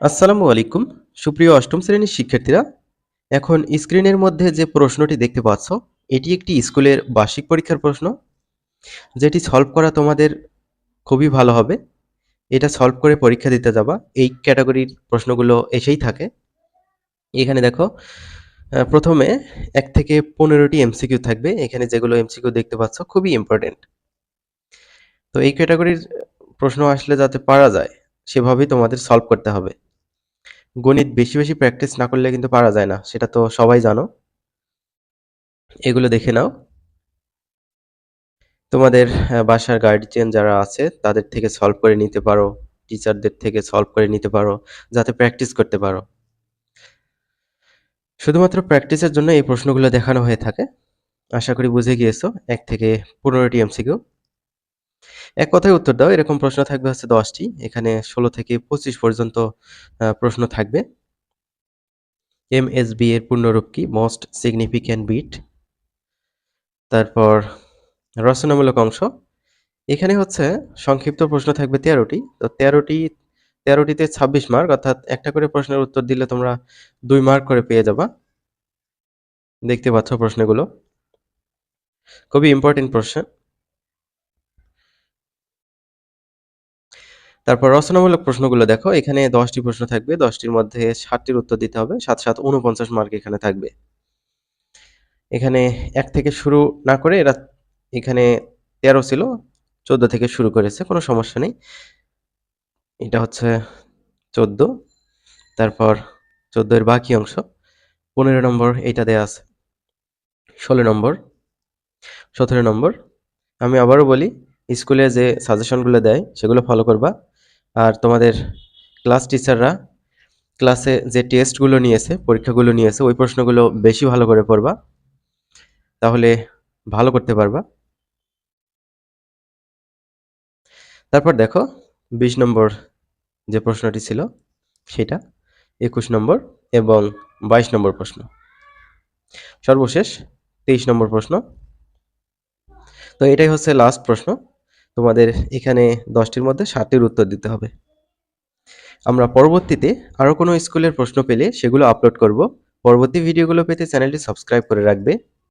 আসসালামু আলাইকুম। সুপ্রিয় অষ্টম শ্রেণির শিক্ষার্থীরা, এখন স্ক্রিনের মধ্যে যে প্রশ্নটি দেখতে পাচ্ছ, এটি একটি স্কুলের বার্ষিক পরীক্ষার প্রশ্ন। যেটি সলভ করা তোমাদের খুবই ভালো হবে। এটা সলভ করে পরীক্ষা দিতে যাবা। এই ক্যাটাগরির প্রশ্নগুলো এসেই থাকে। এখানে দেখো প্রথমে এক থেকে পনেরোটি এমসিকিউ থাকবে। এখানে যেগুলো এমসিকিউ দেখতে পাচ্ছ, খুবই ইম্পর্টেন্ট তো এই ক্যাটাগরির প্রশ্ন আসলে যাতে পারা যায়, সেভাবেই তোমাদের সলভ করতে হবে। গণিত বেশি বেশি প্র্যাকটিস না করলে কিন্তু পারা যায় না, সেটা তো সবাই জানো। এগুলো দেখে নাও। তোমাদের বাসার গার্ডিয়ান যারা আছে, তাদের থেকে সলভ করে নিতে পারো। টিচারদের থেকে সলভ করে নিতে পারো, যাতে প্র্যাকটিস করতে পারো। শুধুমাত্র প্র্যাকটিসের জন্য এই প্রশ্নগুলো দেখানো হয়ে থাকে। আশা করি বুঝে গিয়েছো, এক থেকে পনেরোটি এমসিকিউ এক কথায় উত্তর দাও, এরকম প্রশ্ন থাকবে হচ্ছে দশটি। এখানে ষোলো থেকে পঁচিশ পর্যন্ত প্রশ্ন থাকবে। এমএসবি এর পূর্ণরূপ কি? মোস্ট সিগনিফিক্যান্ট বিট তারপর রচনামূলক অংশ। এখানে হচ্ছে সংক্ষিপ্ত প্রশ্ন থাকবে তেরোটি। তো তেরোটি, তেরোটিতে ছাব্বিশ মার্ক অর্থাৎ একটা করে প্রশ্নের উত্তর দিলে তোমরা দুই মার্ক করে পেয়ে যাবা। দেখতে পাচ্ছ প্রশ্নগুলো। খুবই ইম্পর্টেন্ট প্রশ্ন। তারপর রচনামূলক প্রশ্নগুলো দেখো। এখানে দশটি প্রশ্ন থাকবে। দশটির মধ্যে ষাটটির উত্তর দিতে হবে। সাত সাত উনপঞ্চাশ মার্ক এখানে থাকবে। এখানে এক থেকে শুরু না করে এরা এখানে তেরো ছিল, চোদ্দ থেকে শুরু করেছে, কোনো সমস্যা নেই। এটা হচ্ছে চোদ্দ। তারপর চোদ্দ এর বাকি অংশ। পনেরো নম্বর এইটা দেয়া আছে। ষোলো নম্বর। সতেরো নম্বর। আমি আবারও বলি, স্কুলে যে সাজেশনগুলো দেয়, সেগুলো ফলো করবা। আর তোমাদের ক্লাস টিচাররা ক্লাসে যে টেস্টগুলো নিয়েছে, পরীক্ষাগুলো নিয়েছে, ওই প্রশ্নগুলো বেশি ভালো করে পড়বা। তাহলে ভালো করতে পারবা। তারপর দেখো, বিশ নম্বর যে প্রশ্নটি ছিল, সেটা একুশ নম্বর এবং বাইশ নম্বর প্রশ্ন। সর্বশেষ তেইশ নম্বর প্রশ্ন। তো এটাই হচ্ছে লাস্ট প্রশ্ন। তোমাদের এখানে দশটির মধ্যে সাতটির উত্তর দিতে হবে। আমরা পরবর্তীতে আরও কোনো স্কুলের প্রশ্ন পেলে সেগুলো আপলোড করব। পরবর্তী ভিডিওগুলো পেতে চ্যানেলটি সাবস্ক্রাইব করে রাখবে।